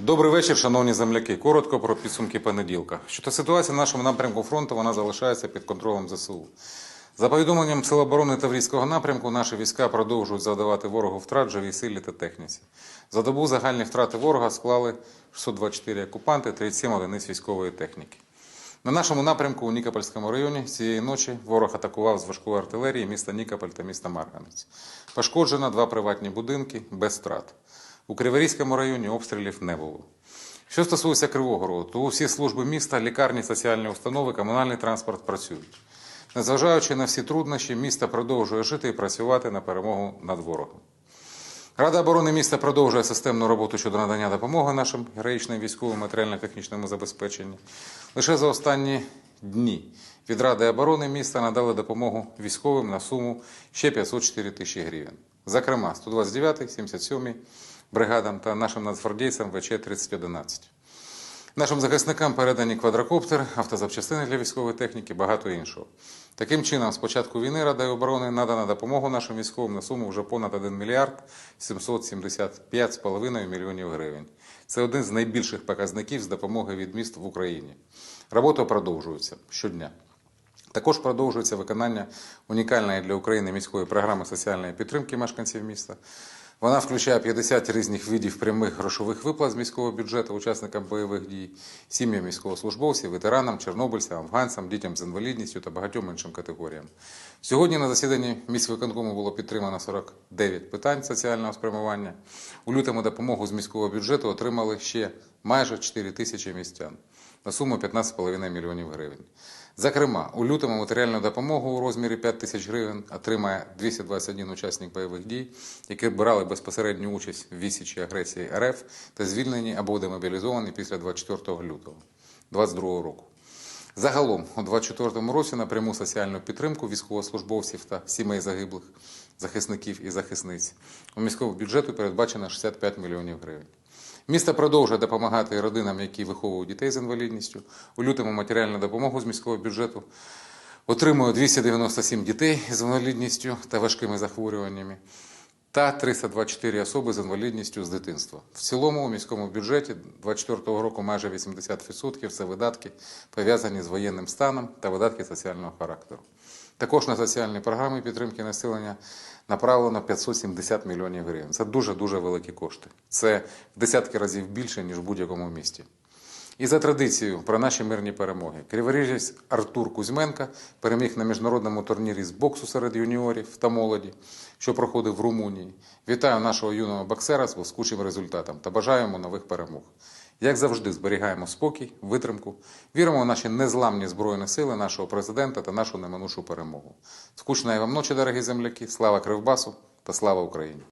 Добрий вечір, шановні земляки. Коротко про підсумки понеділка. Щодо ситуації на нашому напрямку фронту, вона залишається під контролем ЗСУ. За повідомленням Сил оборони Таврійського напрямку, наші війська продовжують завдавати ворогу втрат живій силі та техніці. За добу загальні втрати ворога склали 624 окупанти, 37 одиниць військової техніки. На нашому напрямку у Нікопольському районі цієї ночі ворог атакував з важкої артилерії міста Нікополь та міста Марганець. Пошкоджено два приватні будинки без втрат. У Криворізькому районі обстрілів не було. Що стосується Кривого Рогу, то усі служби міста, лікарні, соціальні установи, комунальний транспорт працюють. Незважаючи на всі труднощі, місто продовжує жити і працювати на перемогу над ворогом. Рада оборони міста продовжує системну роботу щодо надання допомоги нашим героїчним військовим матеріально-технічному забезпеченню. Лише за останні дні від Ради оборони міста надали допомогу військовим на суму ще 504 тисячі гривень. Зокрема, 129, 77 бригадам та нашим нацгвардійцям ВЧ 3011. Нашим захисникам передані квадрокоптер, автозапчастини для військової техніки, багато іншого. Таким чином, з початку війни Радою оборони надана допомогу нашим військовим на суму вже понад 1 мільярд 775,5 мільйонів гривень. Це один з найбільших показників з допомоги від міст в Україні. Робота продовжується щодня. Також продовжується виконання унікальної для України міської програми соціальної підтримки мешканців міста. Вона включає 50 різних видів прямих грошових виплат з міського бюджету учасникам бойових дій, сім'ям військовослужбовців, ветеранам, чорнобильцям, афганцям, дітям з інвалідністю та багатьом іншим категоріям. Сьогодні на засіданні міськвиконкому було підтримано 49 питань соціального спрямування. У лютому допомогу з міського бюджету отримали ще майже 4 тисячі містян на суму 15,5 мільйонів гривень. Зокрема, у лютому матеріальну допомогу у розмірі 5 тисяч гривень отримає 221 учасник бойових дій, які брали безпосередню участь в відсічі агресії РФ та звільнені або демобілізовані після 24 лютого 2022 року. Загалом у 2024 році на пряму соціальну підтримку військовослужбовців та сімей загиблих захисників і захисниць у міському бюджету передбачено 65 мільйонів гривень. Місто продовжує допомагати родинам, які виховують дітей з інвалідністю. У лютому матеріальну допомогу з міського бюджету отримує 297 дітей з інвалідністю та важкими захворюваннями та 324 особи з інвалідністю з дитинства. В цілому у міському бюджеті 2024 року майже 80% це видатки пов'язані з воєнним станом та видатки соціального характеру. Також на соціальні програми підтримки населення направлено 570 мільйонів гривень. Це дуже-дуже великі кошти. Це в десятки разів більше, ніж в будь-якому місті. І за традицією про наші мирні перемоги. Криворіжець Артур Кузьменка переміг на міжнародному турнірі з боксу серед юніорів та молоді, що проходив в Румунії. Вітаю нашого юного боксера з блискучим результатом та бажаємо нових перемог. Як завжди, зберігаємо спокій, витримку, віримо в наші незламні збройні сили нашого президента та нашу неминушу перемогу. Скучної вам ночі, дорогі земляки! Слава Кривбасу та слава Україні!